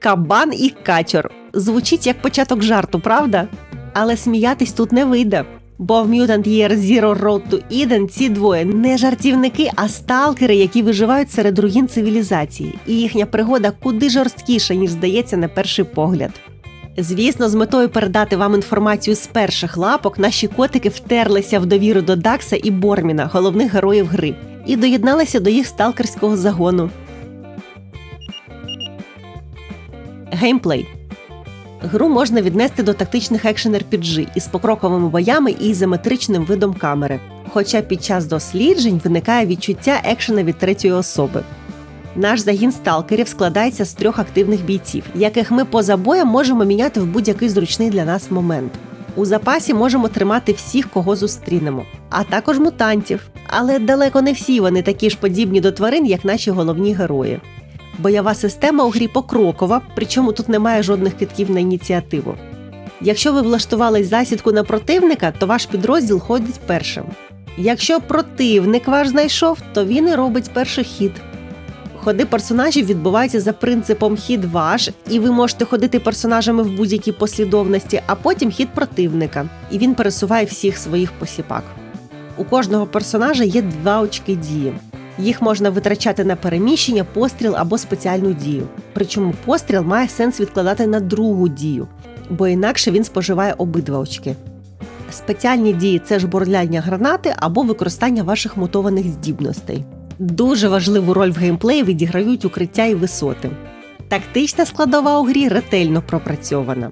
кабан і качор. Звучить як початок жарту, правда? Але сміятись тут не вийде. Бо в Mutant Year Zero Road to Eden ці двоє не жартівники, а сталкери, які виживають серед руїн цивілізації, і їхня пригода куди жорсткіша, ніж здається на перший погляд. Звісно, з метою передати вам інформацію з перших лапок, наші котики втерлися в довіру до Дакса і Борміна, головних героїв гри, і доєдналися до їх сталкерського загону. Геймплей Гру можна віднести до тактичних екшен RPG із покроковими боями і ізометричним видом камери. Хоча під час досліджень виникає відчуття екшена від третьої особи. Наш загін сталкерів складається з трьох активних бійців, яких ми поза боєм можемо міняти в будь-який зручний для нас момент. У запасі можемо тримати всіх, кого зустрінемо, а також мутантів. Але далеко не всі вони такі ж подібні до тварин, як наші головні герої. Бойова система у грі покрокова, причому тут немає жодних китків на ініціативу. Якщо ви влаштували засідку на противника, то ваш підрозділ ходить першим. Якщо противник ваш знайшов, то він і робить перший хід. Ходи персонажів відбуваються за принципом хід ваш, і ви можете ходити персонажами в будь-якій послідовності, а потім хід противника, і він пересуває всіх своїх посіпак. У кожного персонажа є два очки дії. Їх можна витрачати на переміщення, постріл або спеціальну дію. Причому постріл має сенс відкладати на другу дію, бо інакше він споживає обидва очки. Спеціальні дії це ж борляння гранати або використання ваших мутованих здібностей. Дуже важливу роль в геймплеї відіграють укриття і висоти. Тактична складова у грі ретельно пропрацьована.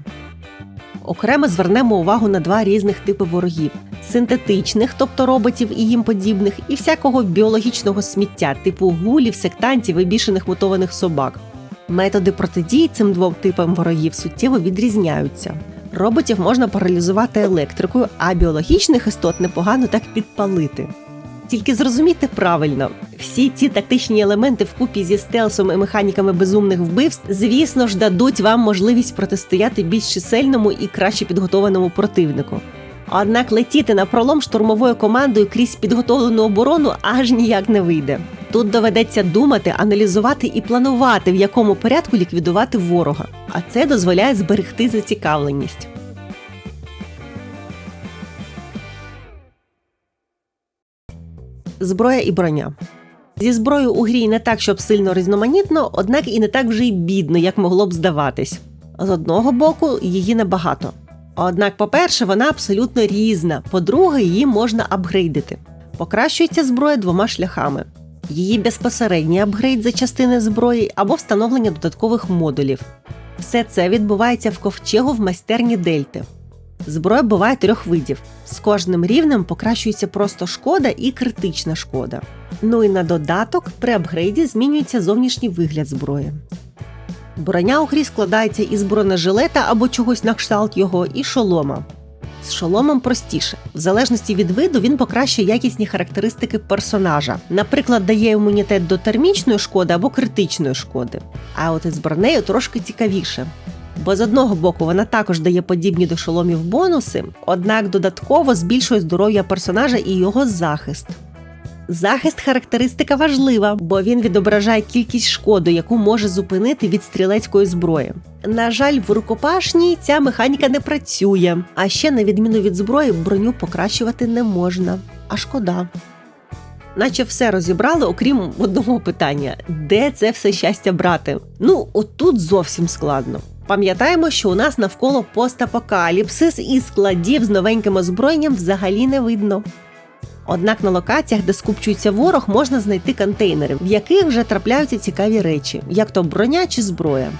Окремо звернемо увагу на два різних типи ворогів: синтетичних, тобто роботів і їм подібних, і всякого біологічного сміття, типу гулів, сектантів і бішених мутованих собак. Методи протидії цим двом типам ворогів суттєво відрізняються. Роботів можна паралізувати електрикою, а біологічних істот непогано так підпалити. Тільки зрозумійте правильно, всі ці тактичні елементи вкупі зі стелсом і механіками безумних вбивств, звісно ж, дадуть вам можливість протистояти більш чисельному і краще підготованому противнику. Однак летіти на пролом штурмовою командою крізь підготовлену оборону аж ніяк не вийде. Тут доведеться думати, аналізувати і планувати, в якому порядку ліквідувати ворога, а це дозволяє зберегти зацікавленість. Зброя і броня. Зі зброєю у грі не так, щоб сильно різноманітно, однак і не так вже й бідно, як могло б здаватись. З одного боку, її небагато. Однак, по-перше, вона абсолютно різна. По-друге, її можна апгрейдити. Покращується зброя двома шляхами: її безпосередній апгрейд за частини зброї або встановлення додаткових модулів. Все це відбувається в ковчегу в майстерні Дельти. Зброя буває трьох видів. З кожним рівнем покращується просто шкода і критична шкода. Ну і на додаток при апгрейді змінюється зовнішній вигляд зброї. Броня у грі складається із бронежилета або чогось на кшталт його, і шолома. З шоломом простіше. В залежності від виду він покращує якісні характеристики персонажа. Наприклад, дає імунітет до термічної шкоди або критичної шкоди. А от із бронею трошки цікавіше. Бо з одного боку вона також дає подібні до шоломів бонуси, однак додатково збільшує здоров'я персонажа і його захист. Захист характеристика важлива, бо він відображає кількість шкоди, яку може зупинити від стрілецької зброї. На жаль, в рукопашній ця механіка не працює, а ще, на відміну від зброї, броню покращувати не можна. А шкода. Наче все розібрали, окрім одного питання: де це все щастя брати? Ну, отут зовсім складно. Пам'ятаємо, що у нас навколо постапокаліпсис і складів з новеньким озброєнням взагалі не видно. Однак на локаціях, де скупчується ворог, можна знайти контейнери, в яких вже трапляються цікаві речі, як то броня чи зброя.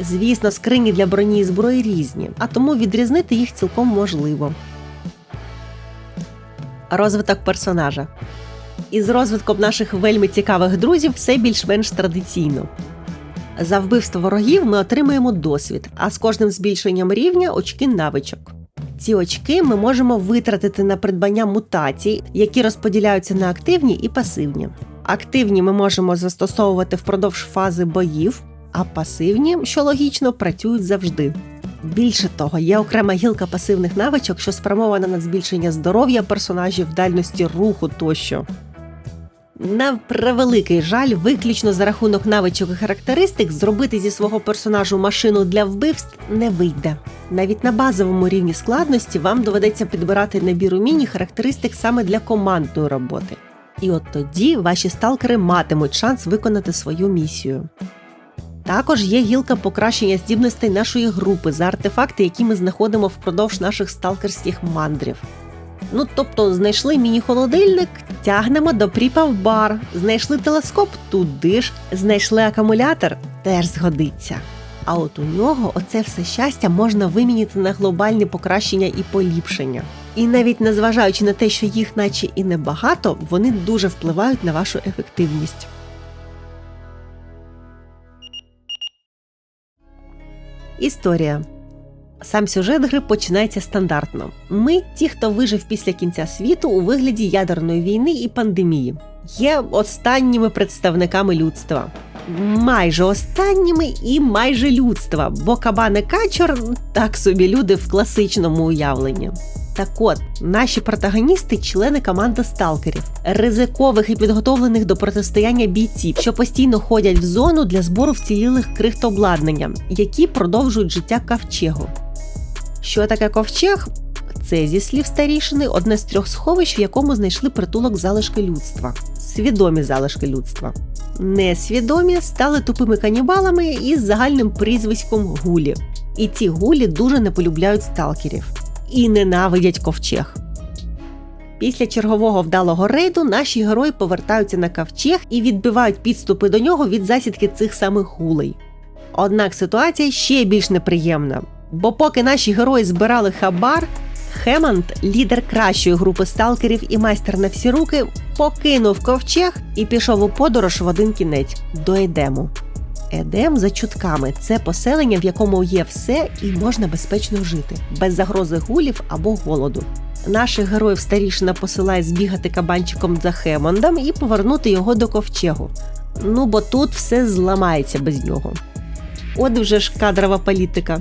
Звісно, скрині для броні і зброї різні, а тому відрізнити їх цілком можливо. Розвиток персонажа. Із розвитком наших вельми цікавих друзів все більш-менш традиційно. За вбивство ворогів ми отримуємо досвід, а з кожним збільшенням рівня очки навичок. Ці очки ми можемо витратити на придбання мутацій, які розподіляються на активні і пасивні. Активні ми можемо застосовувати впродовж фази боїв, а пасивні, що логічно, працюють завжди. Більше того, є окрема гілка пасивних навичок, що спрямована на збільшення здоров'я персонажів, дальності руху тощо. На превеликий жаль, виключно за рахунок навичок і характеристик зробити зі свого персонажу машину для вбивств не вийде. Навіть на базовому рівні складності вам доведеться підбирати набір умінь характеристик саме для командної роботи. І от тоді ваші сталкери матимуть шанс виконати свою місію. Також є гілка покращення здібностей нашої групи за артефакти, які ми знаходимо впродовж наших сталкерських мандрів. Ну, тобто, знайшли міні-холодильник, тягнемо до пріпа в бар, знайшли телескоп туди ж, знайшли акумулятор, теж згодиться. А от у нього оце все щастя можна вимінити на глобальні покращення і поліпшення. І навіть незважаючи на те, що їх наче і небагато, вони дуже впливають на вашу ефективність. Історія. Сам сюжет гри починається стандартно. Ми, ті, хто вижив після кінця світу у вигляді ядерної війни і пандемії, є останніми представниками людства. Майже останніми і майже людства, бо кабани качор так собі люди в класичному уявленні. Так от, наші протагоністи члени команди сталкерів, ризикових і підготовлених до протистояння бійців, що постійно ходять в зону для збору вцілілих крихтобладнання, які продовжують життя ковчегу. Що таке ковчег? Це зі слів старішини одне з трьох сховищ, в якому знайшли притулок залишки людства, свідомі залишки людства. Несвідомі стали тупими канібалами із загальним прізвиськом гулі. І ці гулі дуже не полюбляють сталкерів і ненавидять ковчег. Після чергового вдалого рейду наші герої повертаються на ковчег і відбивають підступи до нього від засідки цих самих гулей. Однак ситуація ще більш неприємна, бо поки наші герої збирали хабар, Хеманд, лідер кращої групи сталкерів і майстер на всі руки, покинув ковчег і пішов у подорож в один кінець до Едему. Едем за чутками це поселення, в якому є все і можна безпечно жити, без загрози гулів або голоду. Наших героїв старішина посилає збігати кабанчиком за Хемондом і повернути його до ковчегу. Ну бо тут все зламається без нього. От вже ж кадрова політика.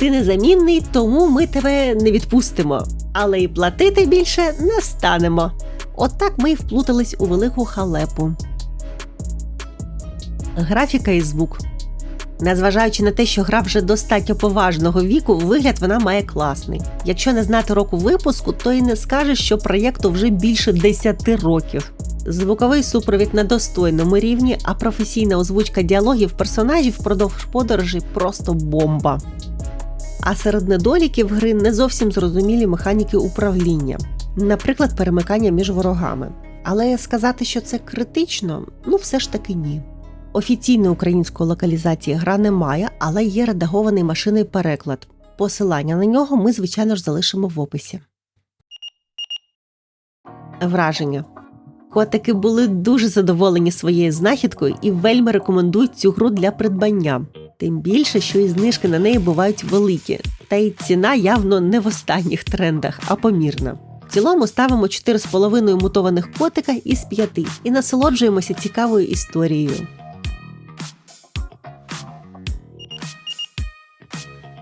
Ти незамінний, тому ми тебе не відпустимо, але й платити більше не станемо. Отак ми й вплутались у велику халепу. Графіка і звук. Незважаючи на те, що гра вже достатньо поважного віку, вигляд вона має класний. Якщо не знати року випуску, то і не скажеш, що проєкту вже більше 10 років. Звуковий супровід на достойному рівні, а професійна озвучка діалогів персонажів впродовж подорожі просто бомба. А серед недоліків гри не зовсім зрозумілі механіки управління, наприклад, перемикання між ворогами. Але сказати, що це критично, ну все ж таки ні. Офіційної української локалізації гра немає, але є редагований машинний переклад. Посилання на нього ми, звичайно ж, залишимо в описі. Враження. Котики були дуже задоволені своєю знахідкою і вельми рекомендують цю гру для придбання. Тим більше, що і знижки на неї бувають великі, та й ціна явно не в останніх трендах, а помірна. В цілому ставимо 4,5 мутованих котика із 5 і насолоджуємося цікавою історією.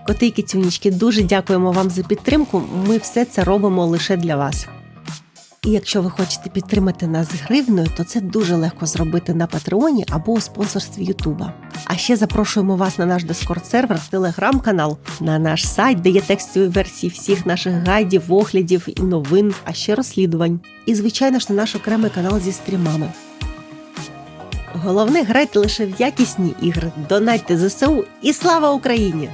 Коти кицюнічки, дуже дякуємо вам за підтримку. Ми все це робимо лише для вас. І якщо ви хочете підтримати нас гривною, то це дуже легко зробити на Патреоні або у спонсорстві Ютуба. А ще запрошуємо вас на наш Discord сервер, телеграм-канал, на наш сайт, де є текстові версії всіх наших гайдів, оглядів і новин, а ще розслідувань. І, звичайно ж, на наш окремий канал зі стрімами. Головне, грайте лише в якісні ігри, донайте ЗСУ і слава Україні!